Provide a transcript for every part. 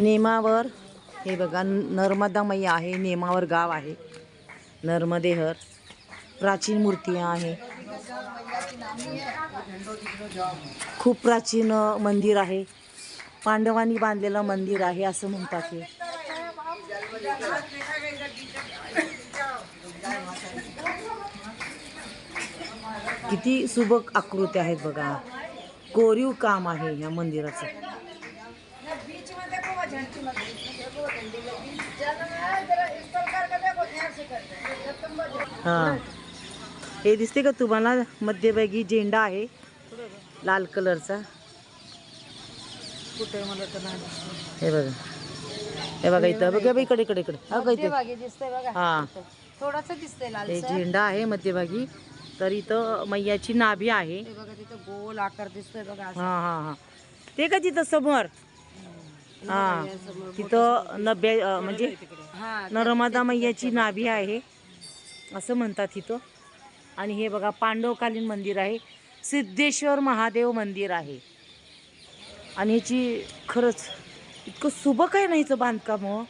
नेमावर हे बघा नर्मदा मैया आहे नेमावर गाव आहे. नर्मदेहर प्राचीन मूर्ती आहे. खूप प्राचीन मंदिर आहे. पांडवांनी बांधलेलं मंदिर आहे असं म्हणतात हे. किती सुबक आकृती आहेत बघा. कोरीव काम आहे या मंदिराचं. हा. हे दिसते का तुम्हाला? मध्यभागी झेंडा आहे. लाल कलरचा. कुठे मला तर नाही. हे बघा. हे बघा इथं. बघा बघा इकडे इकडे इकडे. हा का इथे. मध्यभागी दिसतंय बघा. हा. थोडस दिसतंय हे लालसर झेंडा आहे मध्यभागी. तर इथं मैयाची नाभी आहे. हे बघा तिथं गोल आकार दिसतोय बघा. हा हा हा. ते का तिथं समोर? हा. तिथं नभ्या म्हणजे नर्मदा मैयाची नाभी आहे असं म्हणतात तिथं. आणि हे बघा पांडवकालीन मंदिर आहे. सिद्धेश्वर महादेव मंदिर आहे. आणि ह्याची खरंच इतकं सुबक आहे ना हिचं बांधकाम हो.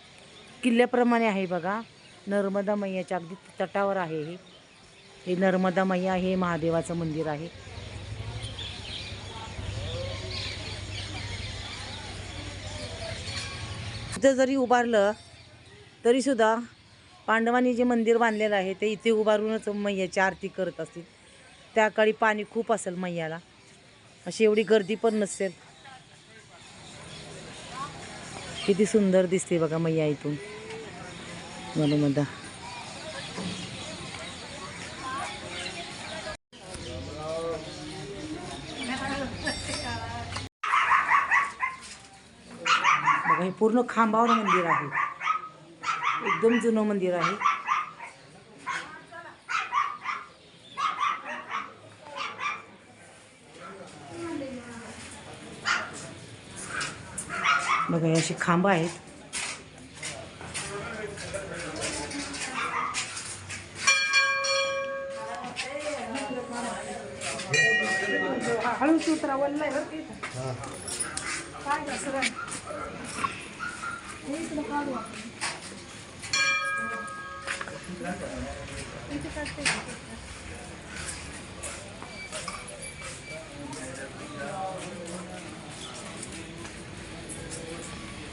किल्ल्याप्रमाणे आहे बघा. नर्मदा मैयाच्या अगदी तटावर आहे हे. हे नर्मदा मैया हे महादेवाचं मंदिर आहे. इथं जरी उभारलं तरीसुद्धा पांडवांनी जे मंदिर बांधलेलं आहे ते इथे उभारूनच मैयाची आरती करत असतील. त्या काळी पाणी खूप असेल मैयाला. अशी एवढी गर्दी पण नसेल. किती सुंदर दिसते बघा मैया इथून. नर्मदा बघा हे पूर्ण खांबावर मंदिर आहे. एकदम जुनं मंदिर आहे. बघा हे अशी खांब आहेत. हळूच उतरा वल्लाय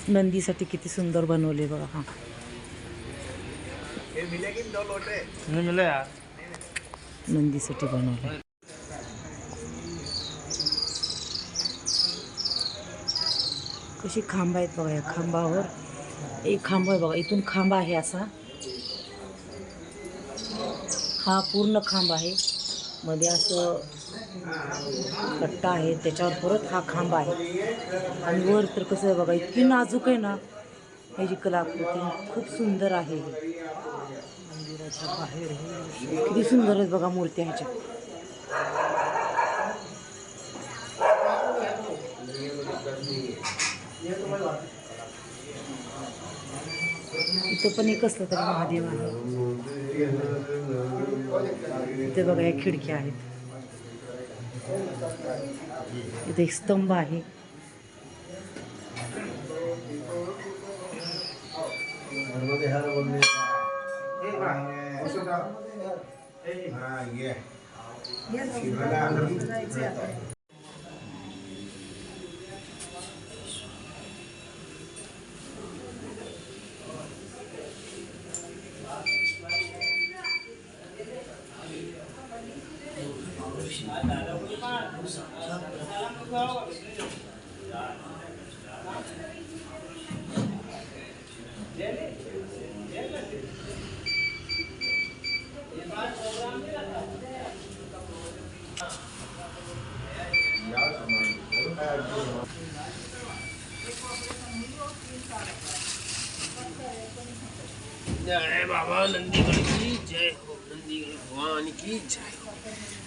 नंदीसाठी किती सुंदर बनवले बघा हा. नंदीसाठी बनवले. कशी खांब आहेत बघा या खांबावर. एक खांब आहे बघा इथून खांब आहे असा. हा पूर्ण खांब आहे. मध्ये असं कट्टा आहे त्याच्यावर परत हा खांब आहे. आणि वर तर कसं आहे बघा इतकी नाजूक आहे ना ह्याची कलाकृती खूप सुंदर आहे. ही. मंदिराच्या बाहेर किती सुंदर आहेत बघा मूर्त्या ह्याच्या. इथं पण एक असलं तरी महादेव आहे. इथे बघा या खिडक्या आहेत. इथे एक स्तंभ आहे. जय बाबा नंदीगढ़ की जय हो नंदीगढ़ भगवान की जय। हो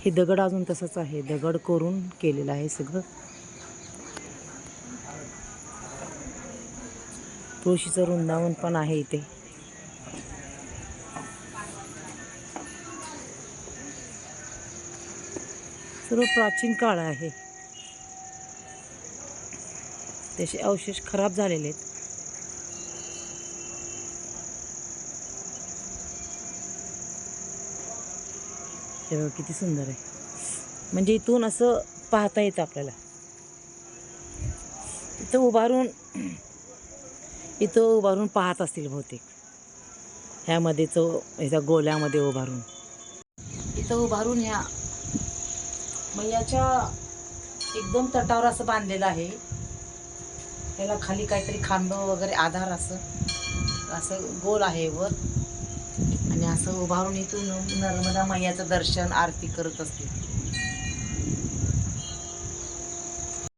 हे दगड अजून तसंच आहे. दगड कोरून केलेलं आहे सगळं. तुळशीचं वृंदावन पण आहे इथे. सर्व प्राचीन काळ आहे. त्याचे अवशेष खराब झालेले आहेत. हे बघ किती सुंदर आहे. म्हणजे इथून असं पाहता येतं आपल्याला. इथं उभारून इथं उभारून पाहत असतील बहुतेक. ह्यामध्ये चौ ह्याच्या गोल्यामध्ये उभारून. इथं उभारून ह्या मैयाच्या एकदम तटावर असं बांधलेलं आहे. त्याला खाली काहीतरी खांब वगैरे आधार असं असं गोल आहे वर. आणि असं उभारून इथून नर्मदा मैयाचं दर्शन आरती करत असते.